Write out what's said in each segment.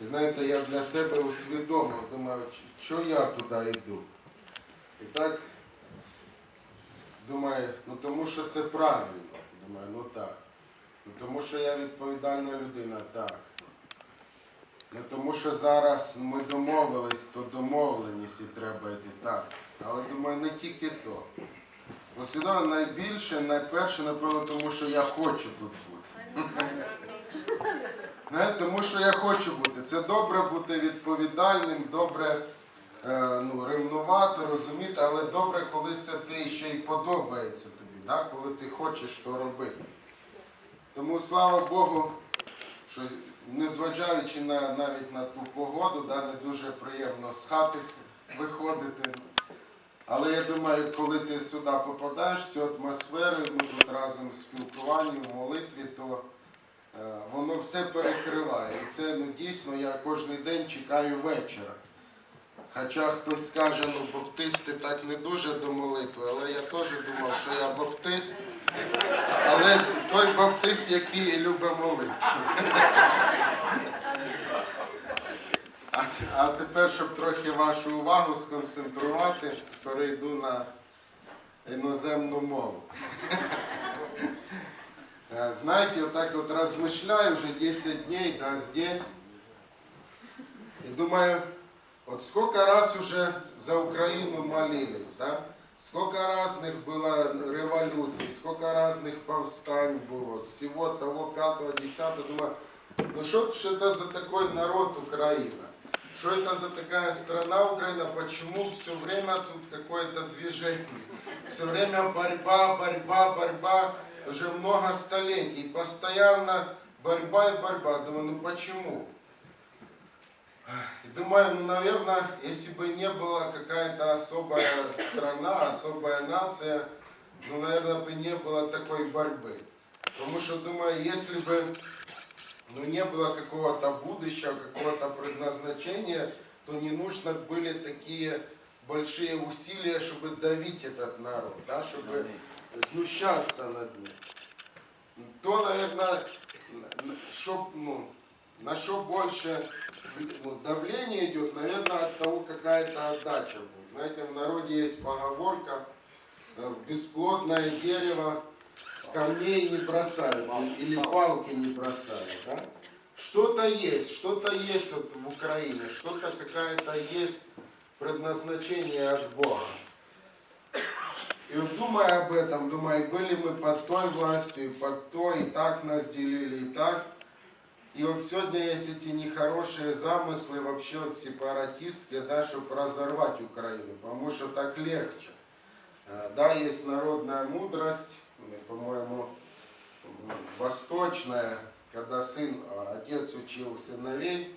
І знаєте, я для себе усвідомив, думаю, що я туди йду. І так, думаю, ну тому що це правильно. Думаю, ну так. Ну тому що я відповідальна людина, так. Не тому що зараз ми домовились, то домовленість і треба йти так. Але думаю, не тільки то. Усвідомлено найбільше, найперше, напевно, тому що я хочу тут бути. Не? Тому що я хочу бути. Це добре бути відповідальним, добре е, ну, ревнувати, розуміти, але добре, коли це ти ще й подобається тобі, да? коли ти хочеш то робити. Тому слава Богу, що незважаючи на, навіть на ту погоду, да, не дуже приємно з хати виходити. Але я думаю, коли ти сюди попадаєш, цю атмосферу, ми тут разом в спілкуванні, в молитві, то воно все перекриває. І це ну, дійсно я кожен день чекаю вечора. Хоча хтось скаже, ну баптисти так не дуже до молитви, але я теж думав, що я баптист. Але той баптист, який любить молитву. А, а тепер, щоб трохи вашу увагу сконцентрувати, перейду на іноземну мову. Э, Знаете, вот так вот размышляю уже 10 дней, да, здесь. И думаю, вот сколько раз уже за Украину молились, да? Сколько разных было революций, сколько разных повстань было, всего того пятого, десятого. Думаю, ну что это за такой народ Украина? Что это за такая страна Украина? Почему все время тут какое-то движение? Все время борьба, борьба, борьба. Уже много столетий. Постоянно борьба и борьба. Думаю, ну почему? И думаю, ну, наверное, если бы не была какая-то особая страна, особая нация, ну, наверное, бы не было такой борьбы. Потому что, думаю, если бы ну, не было какого-то будущего, какого-то предназначения, то не нужно были такие большие усилия, чтобы давить этот народ, да, чтобы знущаться над ним. То, наверное, чтоб, ну, на что больше ну, давление идет, наверное, от того какая-то отдача будет. Знаете, в народе есть поговорка, э, в бесплодное дерево камней не бросают или палки не бросают. Да? Что-то есть, что-то есть вот в Украине, что-то какая-то есть предназначение от Бога. И вот думая об этом, думаю, были мы под той властью, под той, и так нас делили, и так. И вот сегодня есть эти нехорошие замыслы вообще вот сепаратистские, да, чтобы разорвать Украину, потому что так легче. Э, Да, есть народная мудрость, ну, по-моему, восточная, когда сын, э, отец учил сыновей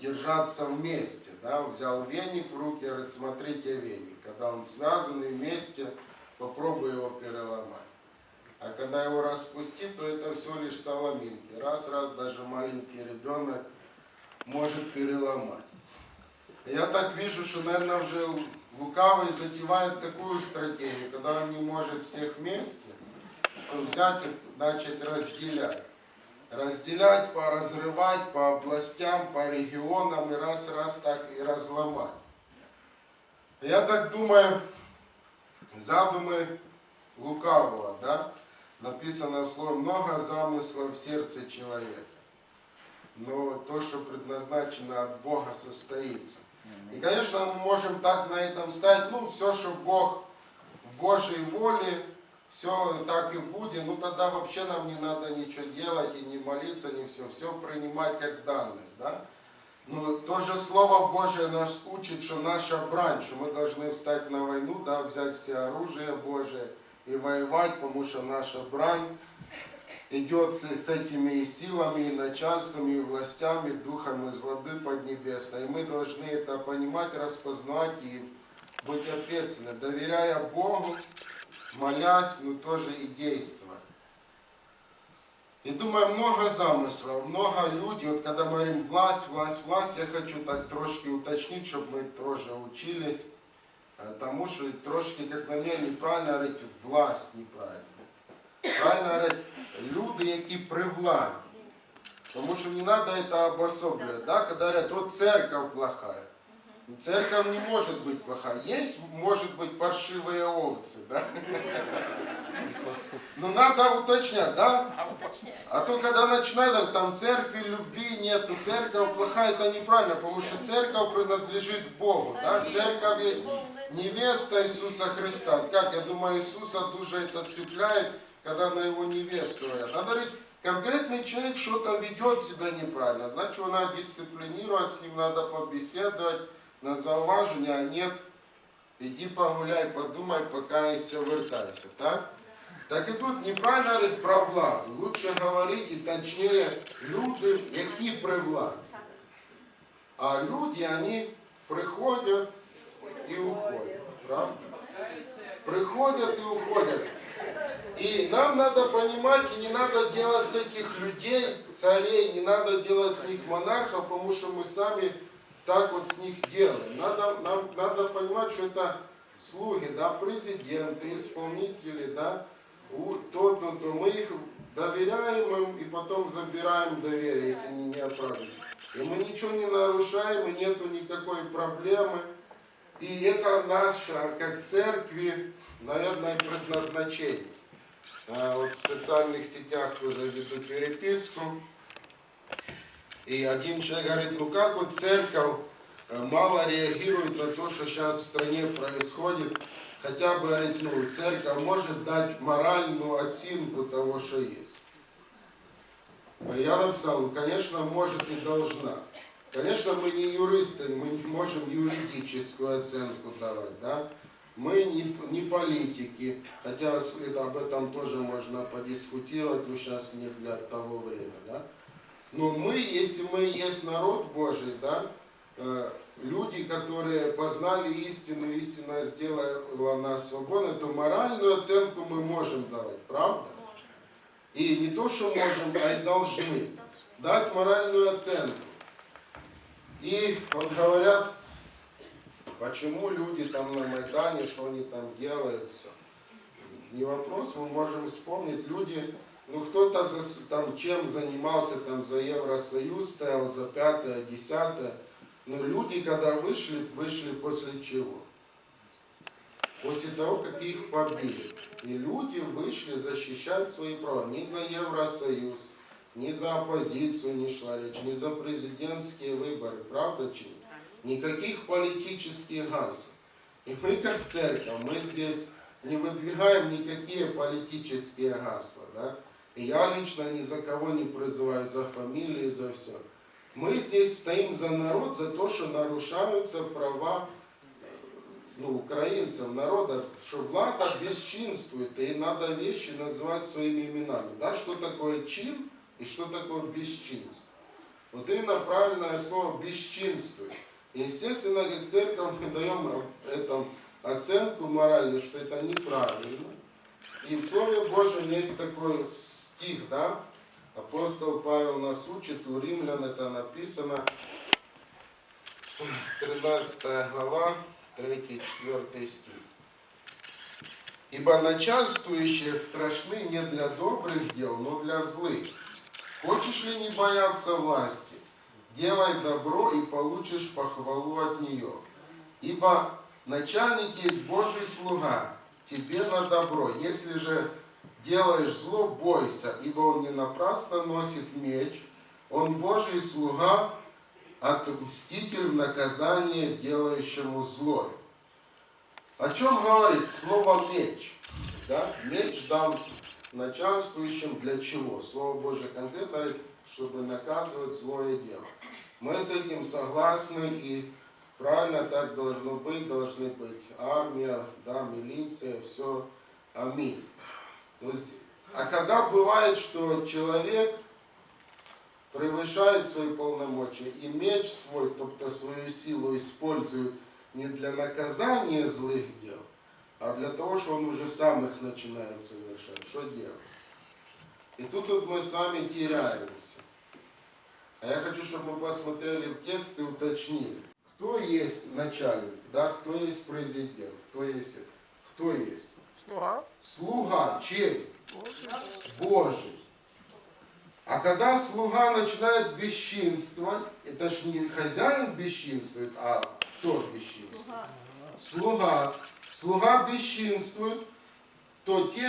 держаться вместе, да, взял веник в руки, говорит, смотрите веник, когда он связанный вместе, попробуй его переломать. А когда его распустить, то это все лишь соломинки. Раз-раз даже маленький ребенок может переломать. Я так вижу, что, наверное, уже лукавый затевает такую стратегию, когда он не может всех вместе, то взять и начать разделять. Разделять, поразрывать по областям, по регионам и раз-раз так и разломать. Я так думаю, задумы лукавого, да? Написано в слове много замыслов в сердце человека. Но то, что предназначено от Бога, состоится. И, конечно, мы можем так на этом стать, ну, все, что Бог в Божьей воле, все так и будет, ну, тогда вообще нам не надо ничего делать и не молиться, не все, все принимать как данность, да? Но то же Слово Божие нас учит, что наша брань, что мы должны встать на войну, да, взять все оружие Божие и воевать, потому что наша брань идет с, с этими и силами, и начальствами, и властями, духами злобы поднебесной. И мы должны это понимать, распознавать и быть ответственны, доверяя Богу, молясь, но тоже и действовать. И думаю, много замыслов, много людей. Вот когда мы говорим власть, власть, власть, я хочу так трошки уточнить, чтобы мы тоже учились. э, Тому що трошки, як на мене, неправильно говорити власть неправильно. Правильно говорити люди, які при владі. Потому что не надо это обособливать, да, когда говорят, вот церковь плохая. Церковь не может быть плохая. Есть, может быть, паршивые овцы, да? Но надо уточнять, да? А. А то, когда начинают, там церкви, любви нету, церковь плохая, это неправильно, потому что церковь принадлежит Богу, да? Церковь есть невеста Иисуса Христа. Как, я думаю, Иисуса дуже это цепляет, когда на его невесту говорят. Надо говорить, конкретный человек что-то ведет себя неправильно, значит, его надо дисциплинировать, с ним надо побеседовать, на зауваження, а нет, иди погуляй, подумай, покайся, вертайся, так? Так і тут неправильно говорить про владу. Лучше говорити точніше люди, які при владі. А люди, вони приходять і уходять. Правда? Приходят и уходят. И нам надо понимать, и не надо делать с этих людей царей, не надо делать с них монархов, потому что мы сами так вот с них делаем. Надо, нам надо понимать, что это слуги, да, президенты, исполнители, да, то, то, то. Мы их доверяем им и потом забираем доверие, если они не оправданы. И мы ничего не нарушаем, и нету никакой проблемы. И это наше, как церкви, наверное, предназначение. А Вот в социальных сетях тоже веду переписку. И один человек говорит, ну как вот церковь э, мало реагирует на то, что сейчас в стране происходит. Хотя бы, говорит, ну, церковь может дать моральную оценку того, что есть. А Я написал, ну, конечно, может и должна. Конечно, мы не юристы, мы не можем юридическую оценку давать, да? Мы не, не политики, хотя это, об этом тоже можно подискутировать, но сейчас не для того времени, да? Но мы, если мы есть народ Божий, да, э, люди, которые познали истину, истина сделала нас свободны, то моральную оценку мы можем давать, правда? И не то, что можем, а и должны дать моральную оценку. И вот говорят, почему люди там на Майдане, что они там делают, все. Не вопрос, мы можем вспомнить, люди, ну кто-то там чем занимался, там за Евросоюз стоял, за пятое, десятое, но люди, когда вышли, вышли после чего? После того, как их побили. И люди вышли защищать свои права. Не за Евросоюз, ни за оппозицию не шла речь, ни за президентские выборы. Правда, Чин? Никаких политических гасел. И мы, как церковь, мы здесь не выдвигаем никакие политические гасла. Да? Я лично ни за кого не призываю, за фамилии, за все. Мы здесь стоим за народ, за то, что нарушаются права ну, украинцев, народа, что влада бесчинствует, и надо вещи называть своими именами. Да, что такое чин и что такое бесчинство. Вот именно правильное слово бесчинствует. И, естественно, как церковь мы даем этому оценку моральную, что это неправильно. И в Слове Божьем есть такой стих, да? Апостол Павел нас учит, у римлян это написано, 13 глава, 3-4 стих. Ибо начальствующие страшны не для добрых дел, но для злых. Хочешь ли не бояться власти? Делай добро и получишь похвалу от нее. Ибо начальник есть Божий слуга, тебе на добро. Если же делаешь зло, бойся, ибо он не напрасно носит меч, он Божий слуга, отмститель в наказание делающему злое. О чем говорит слово меч? Да? Меч дан начальствующим для чего? Слово Божие конкретно говорит, чтобы наказывать злое дело. Мы с этим согласны и правильно так должно быть, должны быть армия, да, милиция, все. Аминь. А когда бывает, что человек превышает свои полномочия и меч свой, тобто свою силу использует не для наказания злых дел, а для того, что он уже сам их начинает совершать. Что делать? И тут вот мы с вами теряемся. А я хочу, чтобы мы посмотрели в текст и уточнили, кто есть начальник, да, кто есть президент, кто есть, кто есть. Слуга. Слуга чей? Божий. А когда слуга начинает бесчинствовать, это ж не хозяин бесчинствует, а кто бесчинствует? Слуга. Слуга бесчинствует, то те,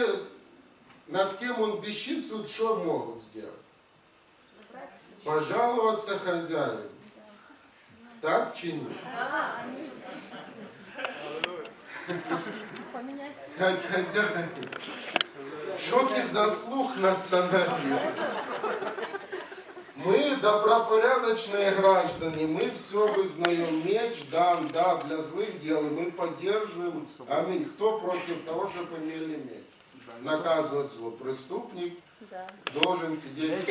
над кем он бесчинствует, что могут сделать? Пожаловаться хозяину. Так чи ні? Сказать хозяин, что ты заслуг настановил? Мы добропорядочные граждане, мы все вызнаем, меч дан, да, для злых дел, и мы поддерживаем, аминь, кто против того, чтобы имели меч? Наказывать зло. Преступник Да. должен сидеть.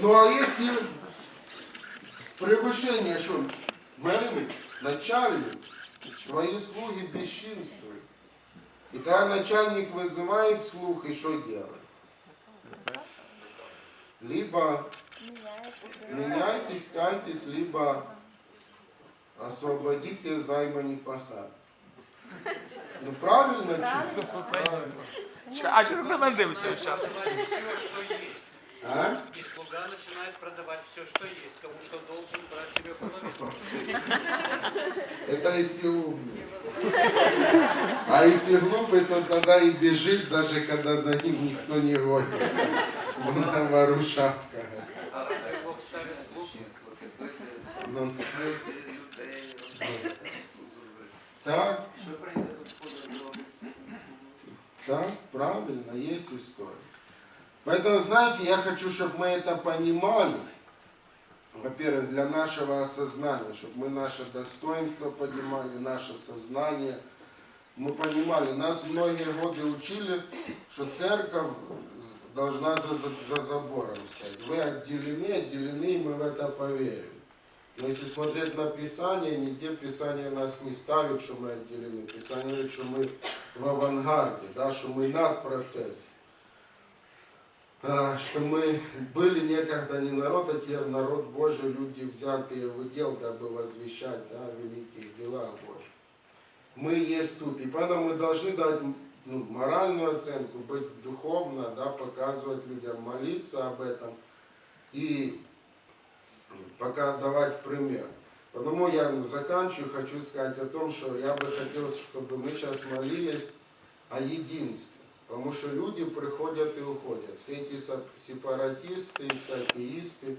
Ну а если превышение, что мэрим, начальник, твои слуги бесчинствуют. И тогда начальник вызывает слух и что делает? Либо меняйтесь, кайтесь, либо освободите займаний посад. Ну правильно чи? Чекай, А дивиться час? Продавать все, что есть. А? Слуга начинает продавать все, что есть. Кому что должен брать себе половину. Это если умный. А если глупый, то тогда и бежит, даже когда за ним никто не гонится. Вон на вору шапка. А? Ну, так, так, правильно, есть история. Поэтому, знаете, я хочу, чтобы мы это понимали. Во-первых, для нашего осознания, чтобы мы наше достоинство понимали, наше сознание. Мы понимали, нас многие годы учили, что церковь должна за, за забором стоять. Вы отделены, отделены, и мы в это поверим. Но если смотреть на Писание, нигде Писание нас не ставит, что мы отделены. Писание говорит, что мы в авангарде, да, что мы над процессом. А, Что мы были некогда не народ, а теперь народ Божий, люди взятые в удел, дабы возвещать да, о великих делах Божьих. Мы есть тут, и поэтому мы должны дать ну, моральную оценку, быть духовно, да, показывать людям, молиться об этом и пока давать пример. Потому я заканчиваю, хочу сказать о том, что я бы хотел, чтобы мы сейчас молились о единстве. Потому что люди приходят и уходят. Все эти сеп- сепаратисты, всякие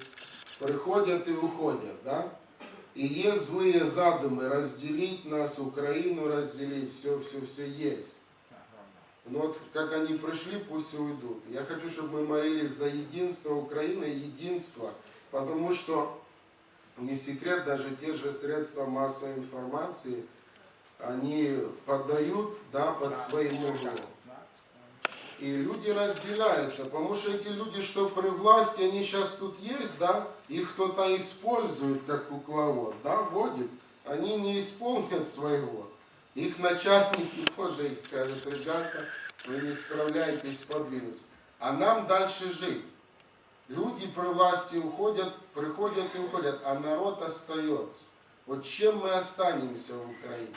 приходят и уходят, да? И есть злые задумы разделить нас, Украину разделить, все, все, все есть. Но вот как они пришли, пусть и уйдут. Я хочу, чтобы мы молились за единство Украины, единство, потому что не секрет, даже те же средства массовой информации, они подают да, под своим углом. И люди разделяются, потому что эти люди, что при власти, они сейчас тут есть, да, их кто-то использует как кукловод, да, вводит, они не исполнят своего. Их начальники тоже их скажут, ребята, вы не справляетесь подвинуться. А нам дальше жить. Люди при власти уходят, приходят и уходят, а народ остается. Вот чем мы останемся в Украине?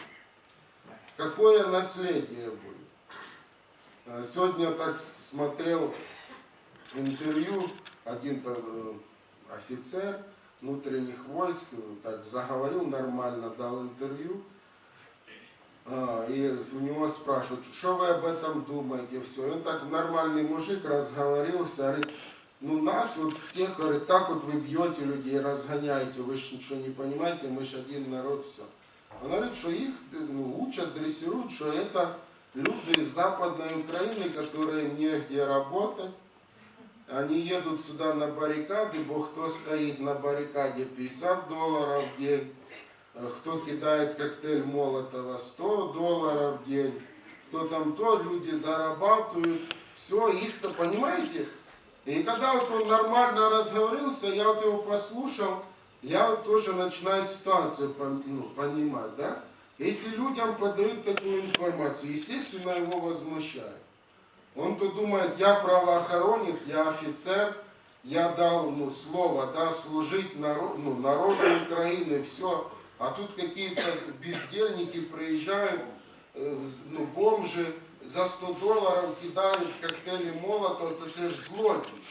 Какое наследие будет? Э, Сегодня так смотрел интервью, один э, офицер внутренних войск э, так заговорил нормально, дал интервью. И у него спрашивают, что вы об этом думаете, все. И он так нормальный мужик разговорился, говорит, ну нас вот всех, говорит, как вот вы бьете людей, разгоняете, вы же ничего не понимаете, мы же один народ, все. Он говорит, что их ну, учат, дрессируют, что это люди из Западной Украины, которые негде работать, они едут сюда на баррикады, бог кто стоит на баррикаде? 50 долларов в день, э, кто кидает коктейль Молотова? 100 долларов в день, кто там то, люди зарабатывают, все, их-то, понимаете? И когда вот он нормально разговорился, я вот его послушал, я вот тоже начинаю ситуацию ну, понимать, да? Если людям подают такую информацию, естественно, его возмущают. Он-то думает, я правоохоронец, я офицер, я дал ну, слово, да, служить народ, ну, народу Украины, все. А тут какие-то бездельники приезжают, э, ну, бомжи, за 100 долларов кидают коктейли Молотова, то это же злодей.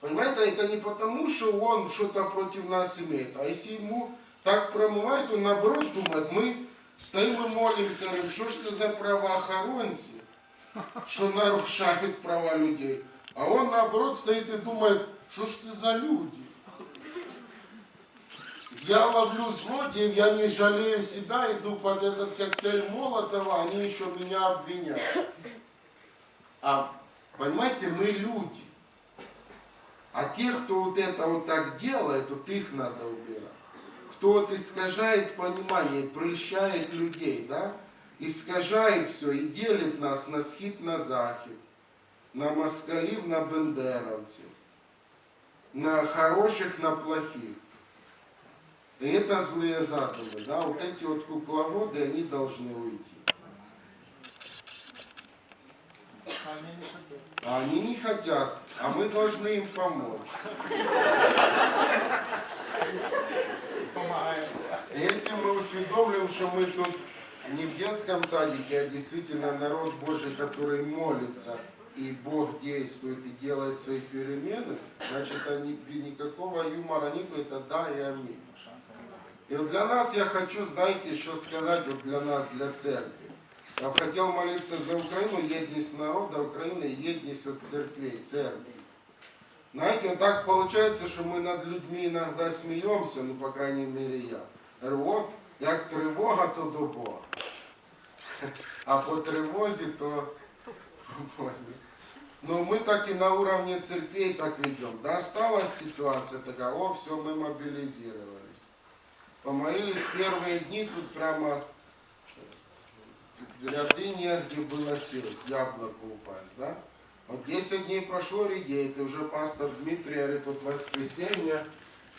Понимаете, это не потому, что он что-то против нас имеет, а если ему так промывают, он наоборот думает, мы стоим и молимся, говорим, что ж це за правоохоронці, що нарушають права людей. А он наоборот стоит и думает, что ж це за люди. Я ловлю злодеев, я не жалею себя, иду под этот коктейль Молотова, они еще меня обвиняют. А понимаете, мы люди. А тех, кто вот это вот так делает, вот их надо убирать. Кто вот искажает понимание, прельщает людей, да? Искажает все и делит нас на схід, на захід, на москалів, на бендеровців, на хороших, на плохих. И это злые задумы, да? Вот эти вот кукловоды, они должны уйти. А они не хотят, а мы должны им помочь. Если мы усведомим, что мы тут не в детском садике, а действительно народ Божий, который молится, и Бог действует и делает свои перемены, значит, они, никакого юмора нету, это да и аминь. И вот для нас я хочу, знаете, еще сказать, вот для нас, для церкви. Я хотел молиться за Украину, едность народа Украины, едность от церквей, церкви. Знаете, вот так получается, что мы над людьми иногда смеемся, ну, по крайней мере, я. Говорю, от, як тривога, то до Бога. А по тривозі, то Бозі. Ну, мы так и на уровне церквей так ведем. Да, осталась ситуация такая, о, все, мы мобилизировались. Помолились первые дни, тут прямо ряды негде было сесть, яблоко упасть, да? Вот 10 дней прошло, редеет, и уже пастор Дмитрий говорит, вот воскресенье,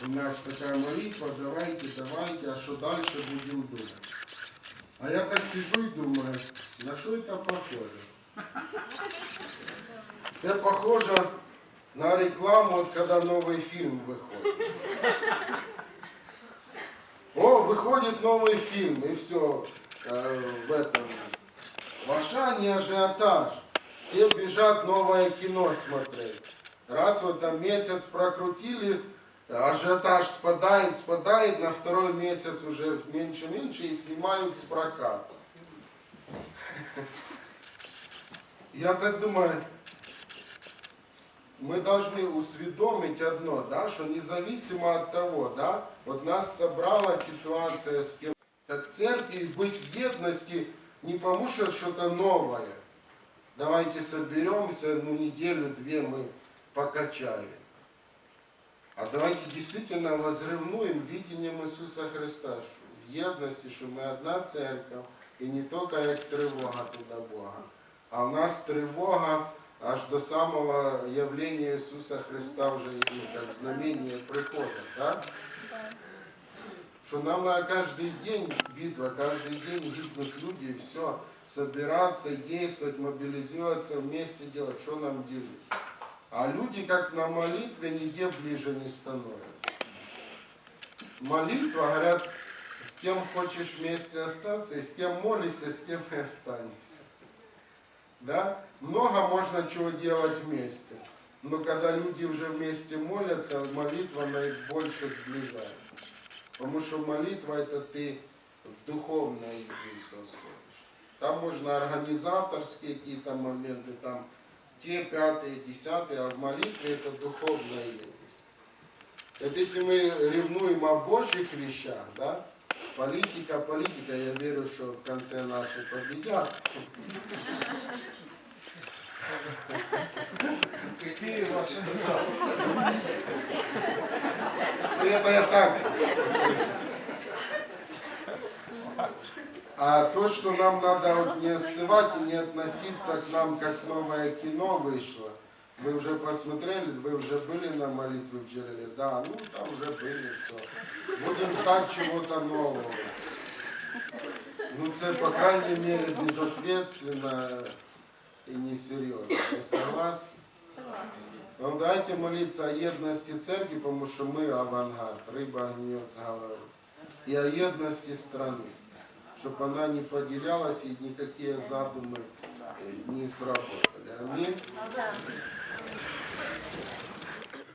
у нас такая молитва, давайте, давайте, а что дальше будем думать? А я так сижу и думаю, на что это похоже? Це похоже на рекламу, от когда новый фильм выходит. О, выходит новый фильм, и все, в этом, в Ашане ажиотаж. Все бежат новое кино смотреть. Раз вот там месяц прокрутили, ажиотаж спадает, спадает, на второй месяц уже меньше-меньше и снимают с проката. Я так думаю, мы должны усведомить одно, да, что независимо от того, да, вот нас собрала ситуация с тем, как церкви быть в едности не потому что что-то новое Давайте соберемся, ну неделю-две мы покачаем. А давайте действительно возревнуем видением Иисуса Христа, що в єдності, що ми одна церква, і не тільки як тривога туди Бога, а в нас тривога аж до самого явления Иисуса Христа вже ну, как знамение прихода, да? Что нам на каждый день битва, каждый день гибнут люди, и все, собираться, действовать, мобилизироваться, вместе делать, что нам делать. А люди, как на молитве, нигде ближе не становятся. Молитва, говорят, с кем хочешь вместе остаться, и с кем молишься, с тем и останешься. Да? Много можно чего делать вместе. Но когда люди уже вместе молятся, молитва наибольше сближает. Потому что молитва это ты в единство сходишь. Там можно организаторские какие-то моменты, там те пятые, десятые, а в молитве это духовная единость. Это если мы ревнуем о Божьих вещах, да, политика, политика, я верю, что в конце наши победят. Какие ваши державы? Ну, Это я так. А то, что нам надо вот не остывать и не относиться к нам, как новое кино вышло. Вы уже посмотрели, вы уже были на молитве в Джереле? Да, ну там уже были, все. Будем ждать чего-то нового. Ну, це, по крайней мере, безответственно и несерьезно. Вы согласны? Ну, давайте молиться о едности церкви, потому что мы авангард, рыба гниет с головы. И о едности страны, чтобы она не поделялась и никакие задумы э, не сработали. Аминь.